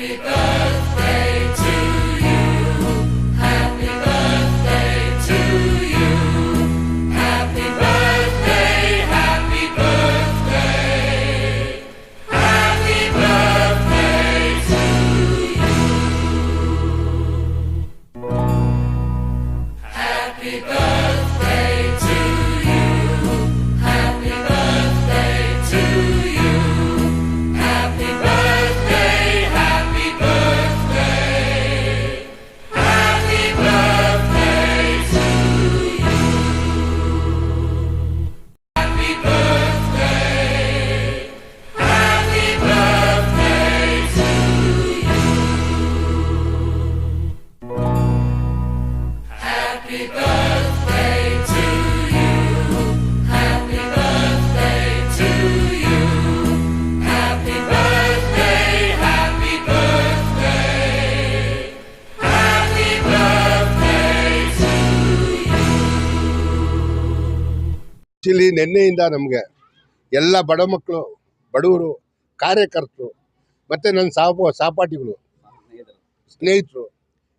Happy birthday. Actually ನಿನ್ನೆಯಿಂದ ನಮಗೆ ಎಲ್ಲ ಬಡ ಮಕ್ಕಳು ಬಡವರು ಕಾರ್ಯಕರ್ತರು ಮತ್ತು ನನ್ನ ಸಾಪ ಸಹಪಾಠಿಗಳು ಸ್ನೇಹಿತರು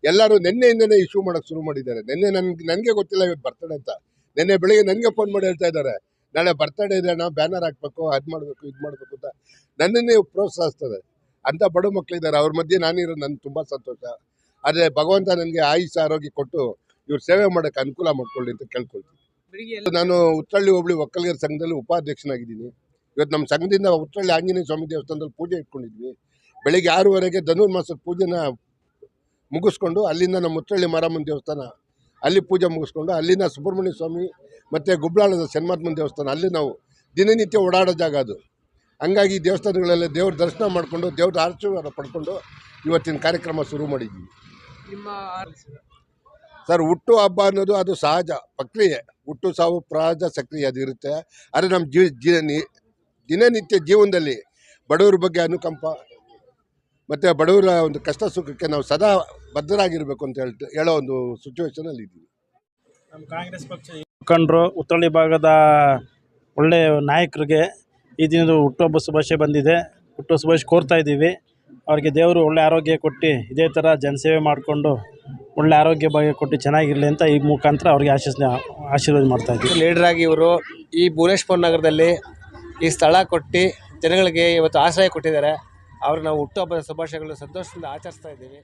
ಎಲ್ಲರೂ ನಿನ್ನೆಯಿಂದನೇ ಇಶ್ಯೂ ಮಾಡೋಕೆ ಶುರು ಮಾಡಿದ್ದಾರೆ. ನಿನ್ನೆ ನನ್ಗೆ ನನಗೆ ಗೊತ್ತಿಲ್ಲ ಇವತ್ತು ಬರ್ತಡೆ ಅಂತ. ನಿನ್ನೆ ಬೆಳಿಗ್ಗೆ ನನಗೆ ಫೋನ್ ಮಾಡಿ ಹೇಳ್ತಾ ಇದ್ದಾರೆ. ನಾಳೆ ಬರ್ತಡೆ ಇದೆ ನಾವು ಬ್ಯಾನರ್ ಹಾಕ್ಬೇಕು ಅದು ಮಾಡಬೇಕು ಇದು ಮಾಡಬೇಕು ಅಂತ. ನನ್ನನ್ನೇ ಪ್ರೋತ್ಸಾಹಿಸ್ತದೆ. ಅಂಥ ಬಡ ಮಕ್ಕಳಿದ್ದಾರೆ ಅವ್ರ ಮಧ್ಯೆ ನಾನಿರೋದು ನನಗೆ ತುಂಬ ಸಂತೋಷ. ಆದರೆ ಭಗವಂತ ನನಗೆ ಆಯುಷ ಆರೋಗ್ಯ ಕೊಟ್ಟು ಇವ್ರು ಸೇವೆ ಮಾಡೋಕ್ಕೆ ಅನುಕೂಲ ಮಾಡ್ಕೊಳ್ಳಿ ಅಂತ ಕೇಳ್ಕೊಳ್ತೀನಿ. ನಾನು ಉತ್ತಳ್ಳಿ ಹೋಬಳಿ ಒಕ್ಕಲಿಗರ ಸಂಘದಲ್ಲಿ ಉಪಾಧ್ಯಕ್ಷನಾಗಿದ್ದೀನಿ. ಇವತ್ತು ನಮ್ಮ ಸಂಘದಿಂದ ಉತ್ತಳ್ಳಿ ಆಂಜನೇಯ ಸ್ವಾಮಿ ದೇವಸ್ಥಾನದಲ್ಲಿ ಪೂಜೆ ಇಟ್ಕೊಂಡಿದ್ವಿ. ಬೆಳಿಗ್ಗೆ ಆರೂವರೆಗೆ ಧನುರ್ಮಾಸದ ಪೂಜೆನ ಮುಗಿಸ್ಕೊಂಡು ಅಲ್ಲಿಂದ ನಮ್ಮ ಮುತ್ತಳ್ಳಿ ಮಾರಮ್ಮನ ದೇವಸ್ಥಾನ ಅಲ್ಲಿ ಪೂಜೆ ಮುಗಿಸ್ಕೊಂಡು ಅಲ್ಲಿಂದ ಸುಬ್ರಹ್ಮಣ್ಯ ಸ್ವಾಮಿ ಮತ್ತು ಗುಬ್ಲಾಳದ ಶನ್ಮಾತ್ಮನ ದೇವಸ್ಥಾನ ಅಲ್ಲಿ ನಾವು ದಿನನಿತ್ಯ ಓಡಾಡೋ ಜಾಗ ಅದು. ಹಂಗಾಗಿ ದೇವಸ್ಥಾನಗಳಲ್ಲಿ ದೇವ್ರ ದರ್ಶನ ಮಾಡಿಕೊಂಡು ದೇವ್ರ ಆಶೀರ್ವಾದ ಪಡ್ಕೊಂಡು ಇವತ್ತಿನ ಕಾರ್ಯಕ್ರಮ ಶುರು ಮಾಡಿದ್ವಿ. ಸರ್ ಹುಟ್ಟು ಹಬ್ಬ ಅನ್ನೋದು ಅದು ಸಹಜ ಪ್ರಕ್ರಿಯೆ. ಹುಟ್ಟು ಸಾವು ಪ್ರಾಜ ಸಕ್ರಿಯೆ ಅದು ಇರುತ್ತೆ. ಆದರೆ ನಮ್ಮ ಜೀವ ಜೀ ದಿನನಿತ್ಯ ಜೀವನದಲ್ಲಿ ಬಡವರ ಬಗ್ಗೆ ಅನುಕಂಪ ಮತ್ತು ಬಡವರ ಒಂದು ಕಷ್ಟ ಸುಖಕ್ಕೆ ನಾವು ಸದಾ ಬದ್ಧರಾಗಿರಬೇಕು ಅಂತ ಹೇಳ್ತಾ ಹೇಳೋ ಒಂದು ಸಿಚುವೇಶನಲ್ಲಿ ಇದ್ದೀವಿ. ನಮ್ಮ ಕಾಂಗ್ರೆಸ್ ಪಕ್ಷ ಮುಖಂಡರು ಉತ್ತರಳಿ ಭಾಗದ ಒಳ್ಳೆಯ ನಾಯಕರಿಗೆ ಈ ದಿನದ ಹುಟ್ಟುಹಬ್ಬ ಶುಭಾಶಯ ಬಂದಿದೆ. ಹುಟ್ಟು ಶುಭಾಶಯ ಕೋರ್ತಾ ಇದ್ದೀವಿ. ಅವರಿಗೆ ದೇವರು ಒಳ್ಳೆ ಆರೋಗ್ಯ ಕೊಟ್ಟು ಇದೇ ಥರ ಜನಸೇವೆ ಮಾಡಿಕೊಂಡು ಒಳ್ಳೆ ಆರೋಗ್ಯ ಭಾಗ್ಯ ಕೊಟ್ಟು ಚೆನ್ನಾಗಿರಲಿ ಅಂತ ಈ ಮುಖಾಂತರ ಅವ್ರಿಗೆ ಆಶೀಸ್ ಆಶೀರ್ವಾದ ಮಾಡ್ತಾ ಇದ್ದೀವಿ. ಲೀಡರ್ ಆಗಿ ಇವರು ಈ ಭುವನೇಶ್ವರ ನಗರದಲ್ಲಿ ಈ ಸ್ಥಳ ಕೊಟ್ಟು ಜನಗಳಿಗೆ ಇವತ್ತು ಆಶ್ರಯ ಕೊಟ್ಟಿದ್ದಾರೆ. ಅವ್ರಿಗೆ ನಾವು ಹುಟ್ಟುಹಬ್ಬದ ಶುಭಾಶಯಗಳು ಸಂತೋಷದಿಂದ ಆಚರಿಸ್ತಾ ಇದ್ದೀವಿ.